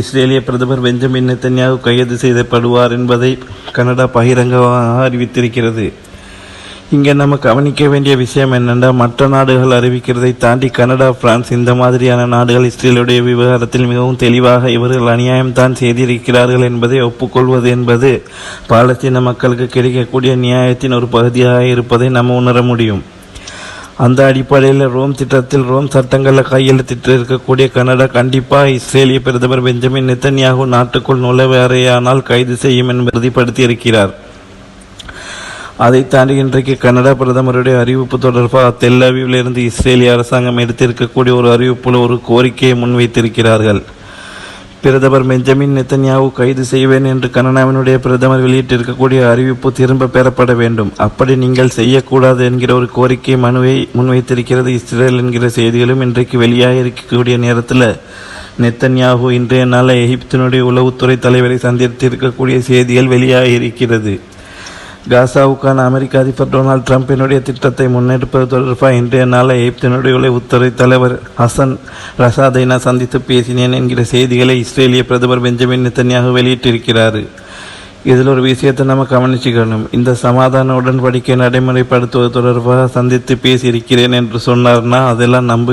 இஸ்ரேலிய பிரதமர் பெஞ்சமின் நெத்தன்யாவு கைது செய்யப்படுவார் என்பதை கனடா பகிரங்கமாக அறிவித்திருக்கிறது. இங்கே நம்ம கவனிக்க வேண்டிய விஷயம் என்னென்றால் மற்ற நாடுகள் அறிவிக்கிறதை தாண்டி கனடா பிரான்ஸ் இந்த மாதிரியான நாடுகள் இஸ்ரேலுடைய விவகாரத்தில் மிகவும் தெளிவாக இவர்கள் அநியாயம்தான் செய்திருக்கிறார்கள் என்பதை ஒப்புக்கொள்வது என்பது பாலஸ்தீன மக்களுக்கு கிடைக்கக்கூடிய நியாயத்தின் ஒரு பகுதியாக இருப்பதை நம்ம உணர முடியும். அந்த அடிப்படையில் ரோம் திட்டத்தில் ரோம் சட்டங்களில் கையெழுத்திட்டு இருக்கக்கூடிய கனடா கண்டிப்பாக இஸ்ரேலிய பிரதமர் பெஞ்சமின் நெத்தன்யாகு நாட்டுக்குள் நுழைவாரேயானால் கைது செய்யும் என்று உறுதிப்படுத்தியிருக்கிறார் அதை தாண்டி இன்றைக்கு கனடா பிரதமருடைய அறிவிப்பு தொடர்பாக தெல்லவியில் இருந்து இஸ்ரேலிய அரசாங்கம் எடுத்திருக்கக்கூடிய ஒரு அறிவிப்பில் ஒரு கோரிக்கையை முன்வைத்திருக்கிறார்கள். பிரதமர் பெஞ்சமின் நெத்தன்யாவு கைது செய்வேன் என்று கனடாவினுடைய பிரதமர் வெளியிட்டிருக்கக்கூடிய அறிவிப்பு திரும்ப பெறப்பட வேண்டும். அப்படி நீங்கள் செய்யக்கூடாது என்கிற ஒரு கோரிக்கை மனுவை முன்வைத்திருக்கிறது இஸ்ரேல் என்கிற செய்திகளும் இன்றைக்கு வெளியாக இருக்கக்கூடிய நேரத்தில். நெத்தன்யாகு இன்றைய நாளில் எகிப்தினுடைய உளவுத்துறை தலைவரை சந்தித்திருக்கக்கூடிய செய்திகள் வெளியாக இருக்கிறது காசாவுக்கான அமெரிக்க அதிபர் டொனால்ட் ட்ரம்பினுடைய திட்டத்தை முன்னெடுப்பது தொடர்பாக இன்றைய நாளை எகிப்தினுடைய உளவுத்துறை தலைவர் ஹசன் ரசாதை நான் சந்தித்து பேசினேன் என்கிற செய்திகளை இஸ்ரேலிய பிரதமர் பெஞ்சமின் தனியாக வெளியிட்டிருக்கிறார். இதில் ஒரு விஷயத்தை நம்ம கவனிச்சுக்கணும். இந்த சமாதான உடன்படிக்கை நடைமுறைப்படுத்துவது தொடர்பாக சந்தித்து பேசியிருக்கிறேன் என்று சொன்னார்னா அதெல்லாம் நம்பு